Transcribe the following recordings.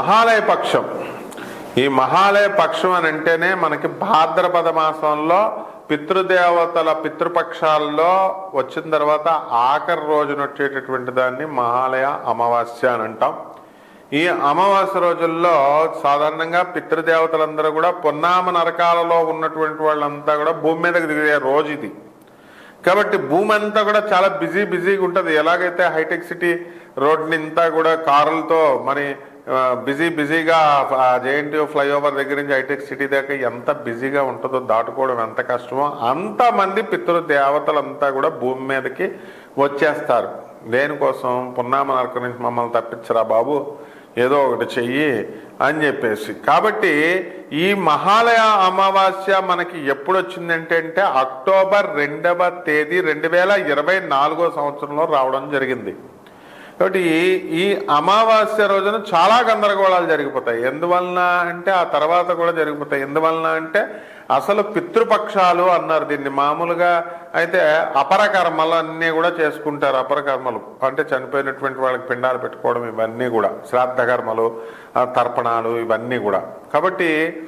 మహాలయ పక్షం. ఈ మహాలయ పక్షం అని అంటేనే మనకి భాద్రపద మాసంలో పితృదేవతల పితృపక్షాల్లో వచ్చిన తర్వాత ఆఖరి రోజున వచ్చేటటువంటి దాన్ని మహాలయ అమావాస్య అని అంటాం. ఈ అమావాస్య రోజుల్లో సాధారణంగా పితృదేవతలందరూ కూడా పొన్నామ నరకాలలో ఉన్నటువంటి వాళ్ళంతా కూడా భూమి మీదకి దిగే రోజు ఇది. కాబట్టి భూమి అంతా కూడా చాలా బిజీ బిజీగా ఉంటుంది. ఎలాగైతే హైటెక్ సిటీ రోడ్ని అంతా కూడా కారులతో మరి బిజీ బిజీగా జేఎన్టీయూ ఫ్లైఓవర్ దగ్గర నుంచి హైటెక్ సిటీ దాకా ఎంత బిజీగా ఉంటుందో దాటుకోవడం ఎంత కష్టమో అంతమంది పితృ దేవతలంతా కూడా భూమి మీదకి వచ్చేస్తారు. దేనికోసం? పున్నామ నరకం నుంచి మమ్మల్ని తప్పించరా బాబు? ఏదో ఒకటి చెయ్యి అని చెప్పేసి. కాబట్టి ఈ మహాలయ అమావాస్య మనకి ఎప్పుడు వచ్చిందంటే అంటే అక్టోబర్ రెండవ తేదీ రెండు వేల ఇరవై నాలుగో సంవత్సరంలో రావడం జరిగింది. కాబట్టి ఈ- అమావాస్య రోజున చాలా గందరగోళాలు జరిగిపోతాయి. ఎందువలన అంటే ఆ తర్వాత కూడా జరిగిపోతాయి. ఎందువలన అంటే అసలు పితృపక్షాలు అన్నారు దీన్ని మామూలుగా. అయితే అపర కర్మలు అన్నీ కూడా చేసుకుంటారు అపర కర్మలు అంటే చనిపోయినటువంటి వాళ్ళకి పిండాలు పెట్టుకోవడం ఇవన్నీ కూడా. శ్రాద్ధ కర్మలు తర్పణాలు ఇవన్నీ కూడా. కాబట్టి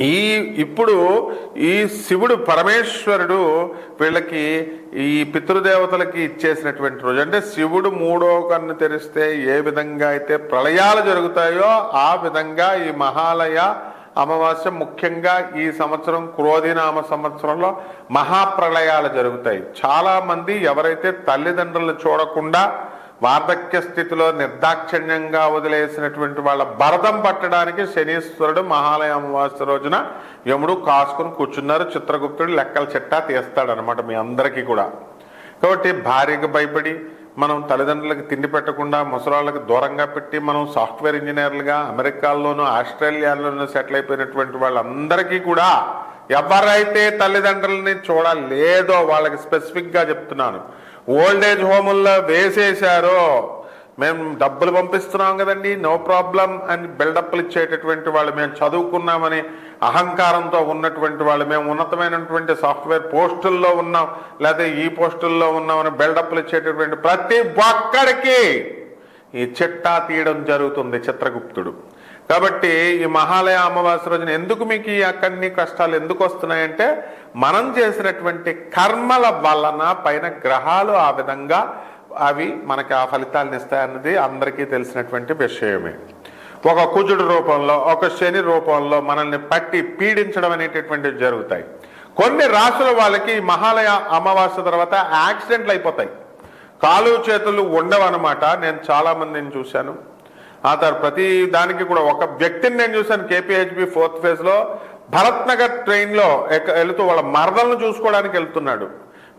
ఈ ఇప్పుడు ఈ శివుడు పరమేశ్వరుడు వీళ్ళకి ఈ పితృదేవతలకి ఇచ్చేసినటువంటి రోజు. అంటే శివుడు మూడో కన్ను తెరిస్తే ఏ విధంగా అయితే ప్రళయాలు జరుగుతాయో ఆ విధంగా ఈ మహాలయ అమావాస్య ముఖ్యంగా ఈ సంవత్సరం క్రోధినామ సంవత్సరంలో మహాప్రళయాలు జరుగుతాయి. చాలామంది ఎవరైతే తల్లిదండ్రులు చూడకుండా వార్ధక్య స్థితిలో నిర్దాక్షిణ్యంగా వదిలేసినటువంటి వాళ్ళ భరతం పట్టడానికి శనీశ్వరుడు మహాలయ అమావాస్య రోజున యముడు కాసుకుని కూర్చున్నారు. చిత్రగుప్తుడు లెక్కల చిట్టా తీస్తాడనమాట మీ అందరికీ కూడా. కాబట్టి భార్యకు భయపడి మనం తల్లిదండ్రులకు తిండి పెట్టకుండా ముసలాళ్ళకి దూరంగా పెట్టి మనం సాఫ్ట్వేర్ ఇంజనీర్లుగా అమెరికాల్లోనూ ఆస్ట్రేలియాలోనూ సెటిల్ అయిపోయినటువంటి వాళ్ళందరికీ కూడా ఎవరైతే తల్లిదండ్రులని చూడలేదో వాళ్ళకి స్పెసిఫిక్గా చెప్తున్నాను. ఓల్డ్ ఏజ్ హోముల్లో వేసేశారో మేము డబ్బులు పంపిస్తున్నాం కదండి నో ప్రాబ్లం అని బిల్డప్లు ఇచ్చేటటువంటి వాళ్ళు మేము చదువుకున్నామని అహంకారంతో ఉన్నటువంటి వాళ్ళు మేము ఉన్నతమైనటువంటి సాఫ్ట్వేర్ పోస్టుల్లో ఉన్నాం లేదా ఈ పోస్టుల్లో ఉన్నామని బిల్డప్లు ఇచ్చేటటువంటి ప్రతి ఒక్కడికి ఈ చిట్టా తీయడం జరుగుతుంది చిత్రగుప్తుడు. కాబట్టి ఈ మహాలయ అమావాస్య రోజున ఎందుకు మీకు ఈ అక్కడిని కష్టాలు ఎందుకు వస్తున్నాయంటే మనం చేసినటువంటి కర్మల వలన పైన గ్రహాలు ఆ విధంగా అవి మనకి ఆ ఫలితాలను ఇస్తాయన్నది అందరికీ తెలిసినటువంటి విషయమే. ఒక కుజుడు రూపంలో ఒక శని రూపంలో మనల్ని పట్టి పీడించడం అనేటటువంటివి జరుగుతాయి. కొన్ని రాసుల వాళ్ళకి ఈ మహాలయ అమావాస్య తర్వాత యాక్సిడెంట్లు అయిపోతాయి. కాలు చేతులు ఉండవన్నమాట. నేను చాలా మందిని చూశాను. ఆ తర్వాత ప్రతి దానికి కూడా ఒక వ్యక్తిని నేను చూశాను కేపీహెచ్బి ఫోర్త్ ఫేజ్లో. భరత్ నగర్ ట్రైన్లో ఎక్క- వెళుతూ వాళ్ళ మరదలను చూసుకోవడానికి వెళ్తున్నాడు.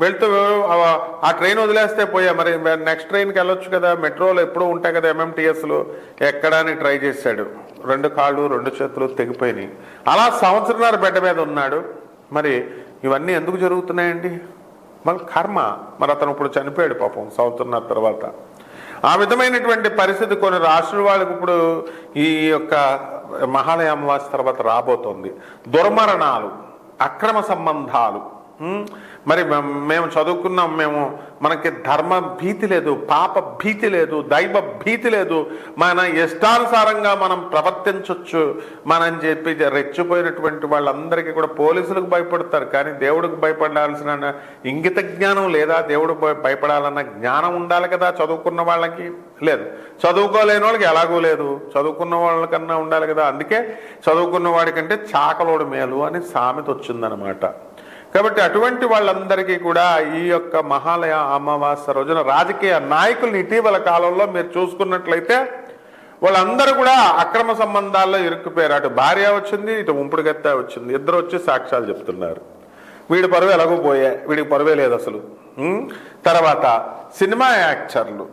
వెళ్తూ ఆ- ఆ ట్రైన్ వదిలేస్తే పోయా. మరి నెక్స్ట్ ట్రైన్కి వెళ్ళొచ్చు కదా. మెట్రోలో ఎప్పుడూ ఉంటాయి కదా ఎంఎంటీఎస్లు ఎక్కడానికి ట్రై చేశాడు. రెండు కాళ్ళు రెండు చేతులు తెగిపోయినాయి. అలా సంవత్సరంన్నర బెడ్ మీద ఉన్నాడు. మరి ఇవన్నీ ఎందుకు జరుగుతున్నాయండి? మరి కర్మ. మరి అతను ఇప్పుడు చనిపోయాడు పాపం సంవత్సరంన్నర తర్వాత. ఆ విధమైనటువంటి పరిస్థితి కొన్ని రాష్ట్రాల వాళ్ళకి ఇప్పుడు ఈ యొక్క మహాలయ అమావాస్య తర్వాత రాబోతోంది. దుర్మరణాలు అక్రమ సంబంధాలు మరి మేము చదువుకున్నాం మేము మనకి ధర్మ భీతి లేదు పాప భీతి లేదు దైవ భీతి లేదు. మన ఇష్టానుసారంగా మనం ప్రవర్తించవచ్చు మనం చెప్పి రెచ్చిపోయినటువంటి వాళ్ళందరికీ కూడా పోలీసులకు భయపడతారు. కానీ దేవుడికి భయపడాల్సిన ఇంగిత జ్ఞానం లేదా దేవుడు భయపడాలన్న జ్ఞానం ఉండాలి కదా చదువుకున్న వాళ్ళకి? లేదు. చదువుకోలేని వాళ్ళకి ఎలాగూ లేదు. చదువుకున్న వాళ్ళకన్నా ఉండాలి కదా. అందుకే చదువుకున్న వాడికంటే చాకలోడు మేలు అని సామెత వచ్చిందనమాట. కాబట్టి అటువంటి వాళ్ళందరికీ కూడా ఈ యొక్క మహాలయ అమావాస్య రోజున రాజకీయ నాయకుల్ని ఇటీవల కాలంలో మీరు చూసుకున్నట్లయితే వాళ్ళందరూ కూడా అక్రమ సంబంధాల్లో ఇరుక్కుపోయారు. అటు భార్య వచ్చింది ఇటు ఉంపుడుగత్త వచ్చింది. ఇద్దరు వచ్చి సాక్ష్యాలు చెప్తున్నారు. వీడి పరువు ఎలాగో పోయా వీడికి పరువే లేదు అసలు. తర్వాత సినిమా యాక్టర్లు.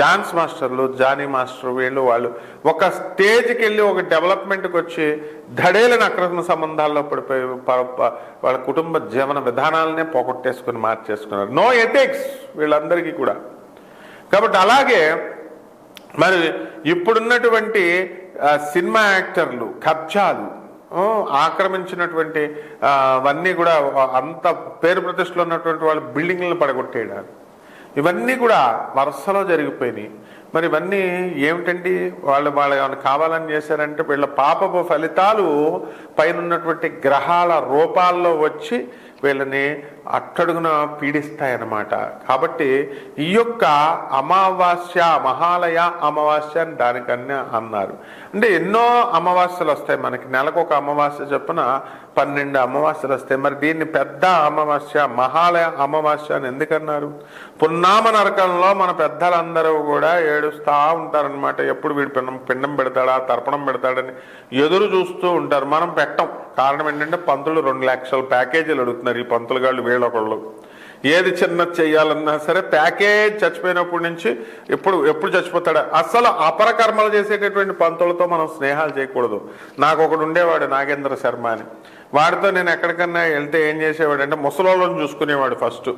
డాన్స్ మాస్టర్లు జానీ మాస్టర్ వీళ్ళు వాళ్ళు ఒక స్టేజ్కి వెళ్ళి ఒక డెవలప్మెంట్కి వచ్చి ధడేలని అక్రమ సంబంధాల్లో పడిపోయి వాళ్ళ కుటుంబ జీవన విధానాలనే పోగొట్టేసుకుని మార్చేసుకున్నారు. నో ఎథిక్స్ వీళ్ళందరికీ కూడా. కాబట్టి అలాగే మరి ఇప్పుడున్నటువంటి సినిమా యాక్టర్లు కబ్జాలు ఆక్రమించినటువంటి అవన్నీ కూడా అంత పేరు ప్రతిష్టలు ఉన్నటువంటి వాళ్ళు బిల్డింగ్లను పడగొట్టేయడానికి ఇవన్నీ కూడా వరుసలో జరిగిపోయినాయి. మరి ఇవన్నీ ఏమిటండి? వాళ్ళు వాళ్ళు ఏమైనా కావాలని చేశారంటే వీళ్ళ పాపపు ఫలితాలు పైన ఉన్నటువంటి గ్రహాల రూపాల్లో వచ్చి వీళ్ళని అట్టడుగున పీడిస్తాయన్నమాట. కాబట్టి ఈ యొక్క అమావాస్య మహాలయ అమావాస్య అని దానికన్నా అన్నారు. అంటే ఎన్నో అమావాస్యలు వస్తాయి మనకి. నెలకు ఒక అమావాస్య చొప్పున పన్నెండు అమావాస్యలు వస్తాయి. మరి దీన్ని పెద్ద అమావాస్య మహాలయ అమావాస్య అని ఎందుకన్నారు? పున్నామ నరకంలో మన పెద్దలందరూ కూడా ఏడుస్తూ ఉంటారనమాట ఎప్పుడు వీడు పిండం పిండం పెడతాడా తర్పణం పెడతాడని ఎదురు చూస్తూ ఉంటారు. మనం పెట్టం. కారణం ఏంటంటే పంతులు రెండు లక్షల ప్యాకేజీలు అడుగుతున్నారు ఈ పంతులు గాళ్ళు వీళ్ళొకళ్ళు. ఏది చిన్నది చేయాలన్నా సరే ప్యాకేజ్ చచ్చిపోయినప్పటి నుంచి ఎప్పుడు ఎప్పుడు చచ్చిపోతాడా? అసలు అపరకర్మలు చేసేటటువంటి పంతులతో మనం స్నేహాలు చేయకూడదు. నాకు ఒకడు ఉండేవాడు నాగేంద్ర శర్మ అని. వాడితో నేను ఎక్కడికన్నా వెళ్తే ఏం చేసేవాడు అంటే ముసలోళ్ళని చూసుకునేవాడు ఫస్ట్.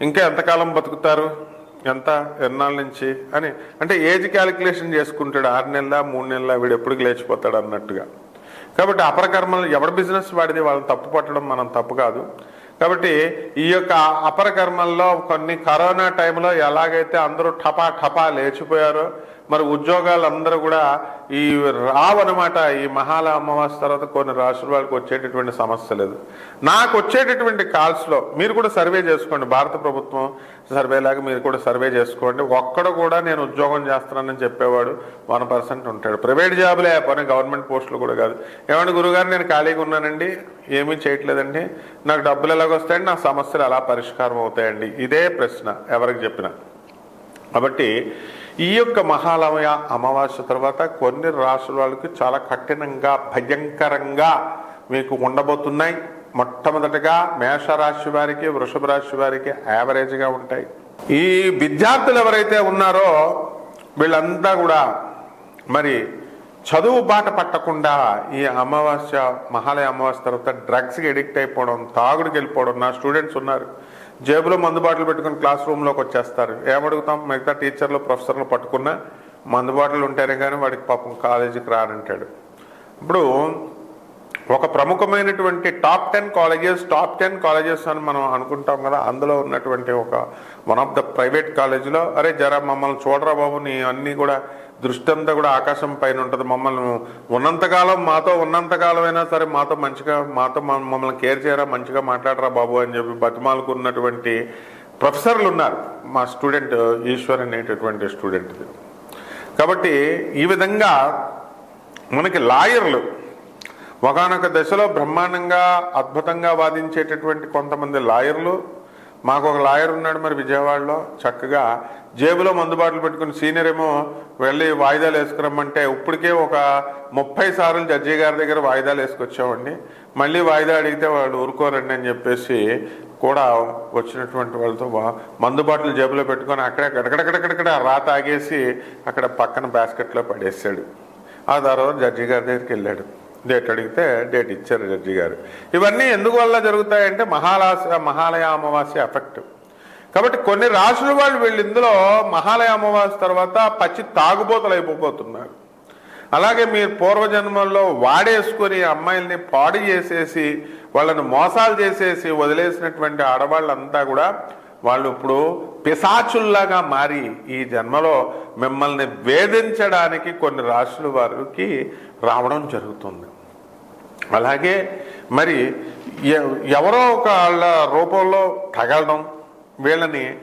ఇంకా ఎంతకాలం బతుకుతారు? ఎంత? ఎన్నాళ్ళ నుంచి? అని. అంటే ఏజ్ క్యాలిక్యులేషన్ చేసుకుంటాడు. ఆరు నెలల మూడు నెలల వీడు ఎప్పుడు లేచిపోతాడు అన్నట్టుగా. కాబట్టి అపరకర్మలు ఎవరి బిజినెస్ వాడిది వాళ్ళని తప్పు పట్టడం మనం తప్పు కాదు. కాబట్టి ఈ యొక్క అపర కర్మల్లో కొన్ని కరోనా టైంలో ఎలాగైతే అందరూ ఠపా ఠపా లేచిపోయారో మరి ఉద్యోగాలు అందరూ కూడా ఈ రావనమాట ఈ మహాల అమావాస్య తర్వాత కొన్ని రాష్ట్రాల వాళ్ళకి వచ్చేటటువంటి సమస్య లేదు. నాకు వచ్చేటటువంటి కాల్స్లో మీరు కూడా సర్వే చేసుకోండి భారత ప్రభుత్వం సర్వేలాగా మీరు కూడా సర్వే చేసుకోండి. ఒక్కడ కూడా నేను ఉద్యోగం చేస్తున్నానని చెప్పేవాడు వన్ పర్సెంట్ ఉంటాడు. ప్రైవేట్ జాబులే పని గవర్నమెంట్ పోస్టులు కూడా కాదు. ఏమంటే గురుగారు నేను ఖాళీగా ఉన్నానండి ఏమీ చేయట్లేదండి. నాకు డబ్బులు ఎలాగొస్తాయండి నా సమస్యలు ఎలా పరిష్కారం అవుతాయండి? ఇదే ప్రశ్న ఎవరికి చెప్పినా. కాబట్టి ఈ యొక్క మహాలయ అమావాస్య తర్వాత కొన్ని రాసుల వాళ్ళకి చాలా కఠినంగా భయంకరంగా మీకు ఉండబోతున్నాయి. మొట్టమొదటగా మేషరాశి వారికి వృషభ రాశి వారికి యావరేజ్గా ఉంటాయి. ఈ విద్యార్థులు ఎవరైతే ఉన్నారో వీళ్ళంతా కూడా మరి చదువు బాట పట్టకుండా ఈ అమావాస్య మహాలయ అమావాస్య తర్వాత డ్రగ్స్కి ఎడిక్ట్ అయిపోవడం తాగుడికి వెళ్ళిపోవడం నా స్టూడెంట్స్ ఉన్నారు. జేబులో మందుబాటలు పెట్టుకుని క్లాస్ రూమ్లోకి వచ్చేస్తారు. ఏమడుగుతాం? మిగతా టీచర్లు ప్రొఫెసర్లు పట్టుకున్న మందుబాటలు ఉంటేనే కానీ వాడికి పాపం కాలేజీకి రానంటాడు. ఇప్పుడు ఒక ప్రముఖమైనటువంటి top ten colleges top ten colleges అని మనం అనుకుంటాం కదా అందులో ఉన్నటువంటి ఒక వన్ ఆఫ్ ద ప్రైవేట్ కాలేజీలో అరే జరా మమ్మల్ని చూడరా బాబు నీ అన్నీ కూడా దృష్టి అంతా కూడా ఆకాశం పైన ఉంటుంది. మమ్మల్ని ఉన్నంతకాలం మాతో ఉన్నంతకాలం అయినా సరే మాతో మంచిగా మాతో మమ్మల్ని కేర్ చేయరా మంచిగా మాట్లాడరా బాబు అని చెప్పి బతిమాలకున్నటువంటి ప్రొఫెసర్లు ఉన్నారు మా స్టూడెంట్ ఈశ్వర్ అనేటటువంటి స్టూడెంట్ కాబట్టి ఈ విధంగా మనకి లాయర్లు ఒకనొక దశలో బ్రహ్మాండంగా అద్భుతంగా వాదించేటటువంటి కొంతమంది లాయర్లు. మాకు ఒక లాయర్ ఉన్నాడు మరి విజయవాడలో. చక్కగా జేబులో మందుబాట్లు పెట్టుకుని సీనియర్ ఏమో వెళ్ళి వాయిదాలు వేసుకురమ్మంటే ఇప్పటికే ఒక ముప్పై సార్లు జడ్జి గారి దగ్గర వాయిదాలు వేసుకొచ్చామండి మళ్ళీ వాయిదా అడిగితే వాళ్ళు ఊరుకోరండి అని చెప్పేసి కూడా వచ్చినటువంటి వాళ్ళతో వా- మందు జేబులో పెట్టుకొని అక్కడే గడగడగడగడ రాత ఆగేసి అక్కడ పక్కన బాస్కెట్లో పడేసాడు. ఆ తర్వాత జడ్జి గారి దగ్గరికి వెళ్ళాడు. డేట్ అడిగితే డేట్ ఇచ్చారు జడ్జి గారు. ఇవన్నీ ఎందుకు వల్ల జరుగుతాయంటే మహాలాస మహాలయ అమావాస్య ఎఫెక్ట్. కాబట్టి కొన్ని రాసుల వాళ్ళు వీళ్ళు ఇందులో మహాలయ అమావాస్య తర్వాత పచ్చి తాగుబోతలు అయిపోతున్నారు అలాగే మీరు పూర్వజన్మల్లో వాడేసుకొని అమ్మాయిల్ని పాడు చేసేసి వాళ్ళని మోసాలు చేసేసి వదిలేసినటువంటి ఆడవాళ్ళంతా కూడా వాళ్ళు ఇప్పుడు పిశాచుల్లాగా మారి ఈ జన్మలో మిమ్మల్ని వేధించడానికి కొన్ని రాశుల వారికి రావడం జరుగుతుంది. అలాగే మరి ఎ- ఎవరో ఒక వాళ్ళ రూపంలో తగలడం వీళ్ళని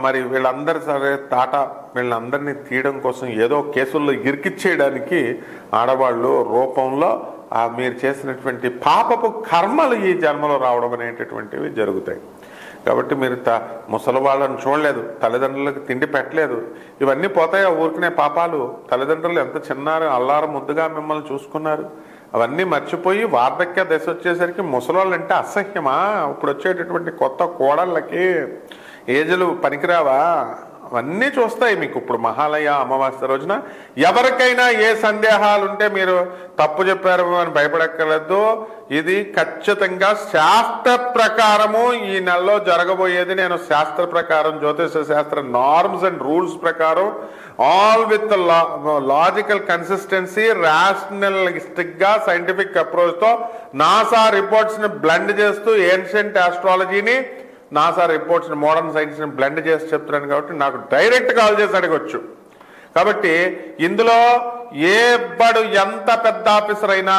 మరి వీళ్ళందరి సరే తాట వీళ్ళందరినీ తీయడం కోసం ఏదో కేసుల్లో ఇరికిచ్చేయడానికి ఆడవాళ్ళు రూపంలో మీరు చేసినటువంటి పాపపు కర్మలు ఈ జన్మలో రావడం అనేటటువంటివి జరుగుతాయి. కాబట్టి మీరు త ముసలి వాళ్ళని చూడలేదు తల్లిదండ్రులకు తిండి పెట్టలేదు. ఇవన్నీ పోతాయి ఊరికనే పాపాలు? తల్లిదండ్రులు ఎంత చిన్నారు అల్లారం ముద్దుగా మిమ్మల్ని చూసుకున్నారు. అవన్నీ మర్చిపోయి వార్ధక్య దశ వచ్చేసరికి ముసలోళ్ళు అంటే అసహ్యమా? ఇప్పుడు వచ్చేటటువంటి కొత్త కోడళ్ళకి ఏజులు పనికిరావా? అవన్నీ చూస్తాయి మీకు. ఇప్పుడు మహాలయ అమావాస్య రోజున ఎవరికైనా ఏ సందేహాలు ఉంటే మీరు తప్పు చెప్పారు అని భయపడక్కర్లేదు. ఇది ఖచ్చితంగా శాస్త్ర ప్రకారము ఈ నెలలో జరగబోయేది. నేను శాస్త్ర ప్రకారం జ్యోతిష శాస్త్ర నార్మ్స్ అండ్ రూల్స్ ప్రకారం ఆల్ విత్ లాజికల్ కన్సిస్టెన్సీ రాషనలిస్టిక్గా సైంటిఫిక్ అప్రోచ్తో నాసా రిపోర్ట్స్ని బ్లెండ్ చేస్తూ ancient ఆస్ట్రాలజీని NASA reports modern science blend చేసి చెప్తున్నాను కాబట్టి నాకు డైరెక్ట్ కాల్ చేసి అడగొచ్చు. కాబట్టి ఇందులో ఎవడు ఎంత పెద్ద ఆఫీసర్ అయినా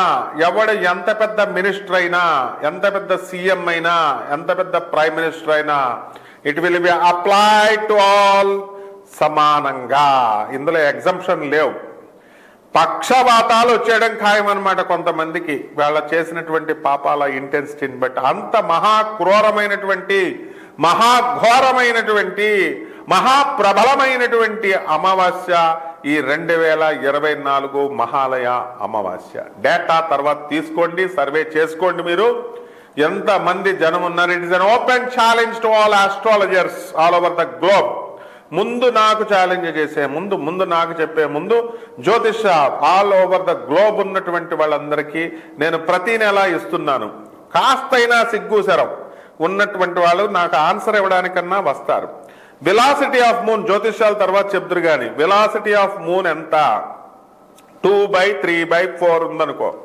ఎవడు ఎంత పెద్ద మినిస్టర్ అయినా ఎంత పెద్ద సీఎం అయినా ఎంత పెద్ద ప్రైమ్ మినిస్టర్ అయినా it will be apply to all సమానంగా. ఇందులో ఎగ్జంప్షన్ లేవు. పక్షవాతాలు వచ్చేయడం ఖాయం అనమాట కొంతమందికి. వాళ్ళ చేసినటువంటి పాపాల ఇంటెన్సిటీని బట్టి. అంత మహాక్రూరమైనటువంటి మహాఘోరమైనటువంటి మహాప్రబలమైనటువంటి అమావాస్య ఈ రెండు వేల ఇరవై నాలుగు మహాలయ అమావాస్య. డేటా తర్వాత తీసుకోండి సర్వే చేసుకోండి మీరు. ఎంతమంది జనం ఉన్నారు it is an open challenge to all astrologers all over the globe. ముందు నాకు ఛాలెంజ్ చేసే ముందు ముందు నాకు చెప్పే ముందు జ్యోతిష ఆల్ ఓవర్ ద గ్లోబ్ ఉన్నటువంటి వాళ్ళందరికీ నేను ప్రతి నెల ఇస్తున్నాను. కాస్తైనా సిగ్గుసరం ఉన్నటువంటి వాళ్ళు నాకు ఆన్సర్ ఇవ్వడానికన్నా వస్తారు. విలాసిటీ ఆఫ్ మూన్ జ్యోతిష్యాల తర్వాత చెప్తురు కానీ విలాసిటీ ఆఫ్ మూన్ ఎంత? Two by three by four ఉందనుకో.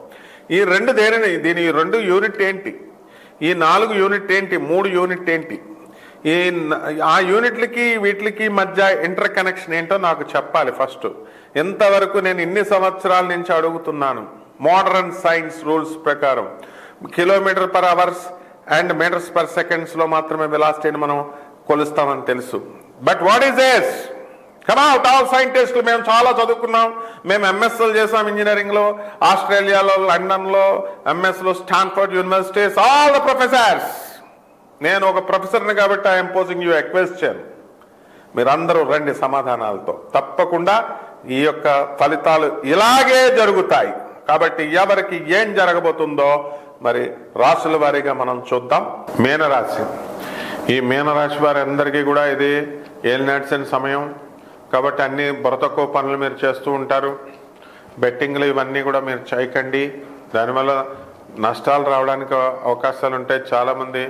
ఈ రెండు దేనిని దీని రెండు యూనిట్ ఏంటి? ఈ నాలుగు యూనిట్ ఏంటి? మూడు యూనిట్ ఏంటి? ఈ ఆ యూనిట్లకి వీటికి మధ్య ఇంటర్ కనెక్షన్ ఏంటో నాకు చెప్పాలి ఫస్ట్ ఇంతవరకు నేను ఇన్ని సంవత్సరాల నుంచి అడుగుతున్నాను? మోడర్న్ సైన్స్ రూల్స్ ప్రకారం. Kilometer per hours and meters per సెకండ్స్లో మాత్రమే వెలాసిటీని మనం కొలుస్తామని తెలుసు. But what is yes come out all సైంటిస్టులు మేము చాలా చదువుకున్నాం. మేము ఎంఎస్ఎల్ చేసాం ఇంజనీరింగ్లో ఆస్ట్రేలియాలో లండన్లో ఎంఎస్లో Stanford universities all the professors నేను ఒక ప్రొఫెసర్ని కాబట్టి ఐఎమ్ పోజింగ్ యూ ఎక్వెస్షన్ మీరందరూ రండి సమాధానాలతో. తప్పకుండా ఈ యొక్క ఫలితాలు ఇలాగే జరుగుతాయి. కాబట్టి ఎవరికి ఏం జరగబోతుందో మరి రాశుల వారీగా మనం చూద్దాం. మీనరాశి. ఈ మీనరాశి వారందరికీ కూడా ఇది ఏలినాడ్సిన సమయం. కాబట్టి అన్ని బ్రతకో పనులు మీరు చేస్తూ ఉంటారు. బెట్టింగ్లు ఇవన్నీ కూడా మీరు చేయకండి. దానివల్ల నష్టాలు రావడానికి అవకాశాలు ఉంటాయి చాలామంది.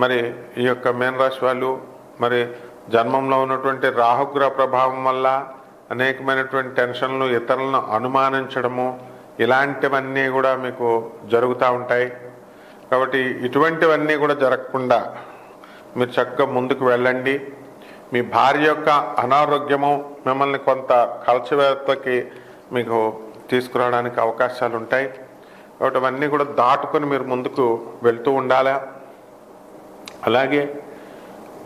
మరి ఈ యొక్క మేన రాశి వాళ్ళు మరి జన్మంలో ఉన్నటువంటి రాహుగ్రహ ప్రభావం వల్ల అనేకమైనటువంటి టెన్షన్లు ఇతరులను అనుమానించడము ఇలాంటివన్నీ కూడా మీకు జరుగుతూ ఉంటాయి. కాబట్టి ఇటువంటివన్నీ కూడా జరగకుండా మీరు చక్కగా ముందుకు వెళ్ళండి. మీ భార్య యొక్క అనారోగ్యము మిమ్మల్ని కొంత కలచవేత్తకి మీకు తీసుకురావడానికి అవకాశాలు ఉంటాయి కాబట్టి అవన్నీ కూడా దాటుకొని మీరు ముందుకు వెళ్తూ ఉండాలా? అలాగే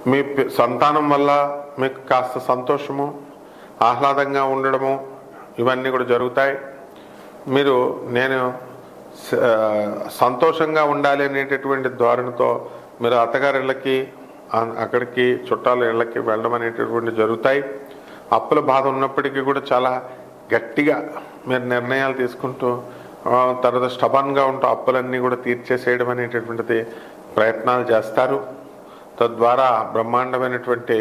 మీ సంతానం వల్ల మీకు కాస్త సంతోషము ఆహ్లాదంగా ఉండడము ఇవన్నీ కూడా జరుగుతాయి. మీరు నేను స- సంతోషంగా ఉండాలి అనేటటువంటి ధోరణితో మీరు అత్తగారిళ్ళకి ఇళ్ళకి అక్కడికి చుట్టాల ఇళ్ళకి వెళ్ళడం అనేటటువంటి జరుగుతాయి. అప్పుల బాధ ఉన్నప్పటికీ కూడా చాలా గట్టిగా మీరు నిర్ణయాలు తీసుకుంటూ తర్వాత స్టబన్గా ఉంటూ అప్పులన్నీ కూడా తీర్చేసేయడం అనేటటువంటిది ప్రయత్నాలు చేస్తారు. తద్వారా బ్రహ్మాండమైనటువంటి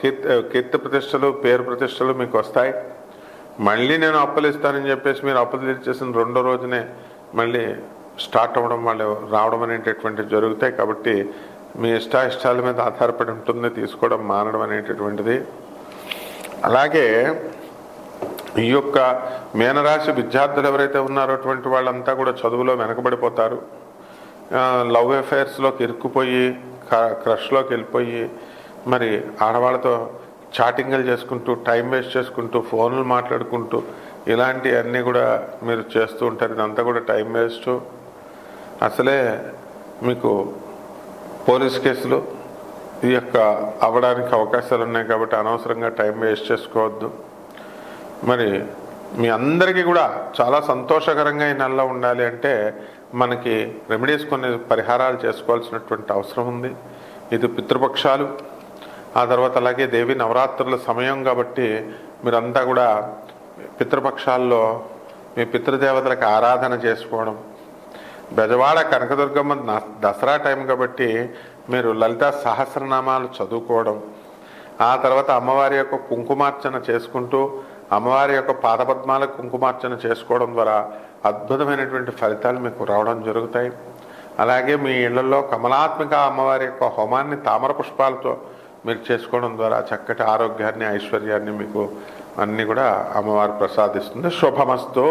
కీర్తి కీర్తి ప్రతిష్టలు పేరు ప్రతిష్టలు మీకు వస్తాయి. మళ్ళీ నేను అప్పులు ఇస్తానని చెప్పేసి మీరు అప్పులు తీర్చేసిన రెండో రోజునే మళ్ళీ స్టార్ట్ అవ్వడం వాళ్ళు రావడం అనేటటువంటివి జరుగుతాయి. కాబట్టి మీ ఇష్ట ఇష్టాల మీద ఆధారపడి ఉంటుంది. తీసుకోవడం మానడం అనేటటువంటిది. అలాగే ఈ యొక్క మీనరాశి విద్యార్థులు ఎవరైతే ఉన్నారో అటువంటి వాళ్ళంతా కూడా చదువులో వెనకబడిపోతారు. లవ్ అఫైర్స్లోకి ఇరుక్కుపోయి క- క్రష్లోకి వెళ్ళిపోయి మరి ఆడవాళ్ళతో చాటింగ్లు చేసుకుంటూ టైం వేస్ట్ చేసుకుంటూ ఫోన్లు మాట్లాడుకుంటూ ఇలాంటివన్నీ కూడా మీరు చేస్తూ ఉంటారు. ఇదంతా కూడా టైం వేస్ట్ అసలే మీకు పోలీస్ కేసులు ఈ యొక్క అవ్వడానికి అవకాశాలు ఉన్నాయి కాబట్టి అనవసరంగా టైం వేస్ట్ చేసుకోవద్దు. మరి మీ అందరికీ కూడా చాలా సంతోషకరంగా ఈ నెలలో ఉండాలి అంటే మనకి రెమెడీస్ కొన్ని పరిహారాలు చేసుకోవాల్సినటువంటి అవసరం ఉంది. ఇది పితృపక్షాలు. ఆ తర్వాత అలాగే దేవి నవరాత్రుల సమయం కాబట్టి మీరంతా కూడా పితృపక్షాల్లో మీ పితృదేవతలకు ఆరాధన చేసుకోవడం. బెజవాడ కనకదుర్గమ్మ న- దసరా టైం కాబట్టి మీరు లలిత సహస్రనామాలు చదువుకోవడం. ఆ తర్వాత అమ్మవారి యొక్క కుంకుమార్చన చేసుకుంటూ అమ్మవారి యొక్క పాదపద్మాలకు కుంకుమార్చన చేసుకోవడం ద్వారా అద్భుతమైనటువంటి ఫలితాలు మీకు రావడం జరుగుతాయి. అలాగే మీ ఇళ్ళలో కమలాత్మిక అమ్మవారి యొక్క హోమాన్ని తామర పుష్పాలతో మీరు చేసుకోవడం ద్వారా చక్కటి ఆరోగ్యాన్ని ఐశ్వర్యాన్ని మీకు అన్నీ కూడా అమ్మవారు ప్రసాదిస్తుంది. శుభమస్తు.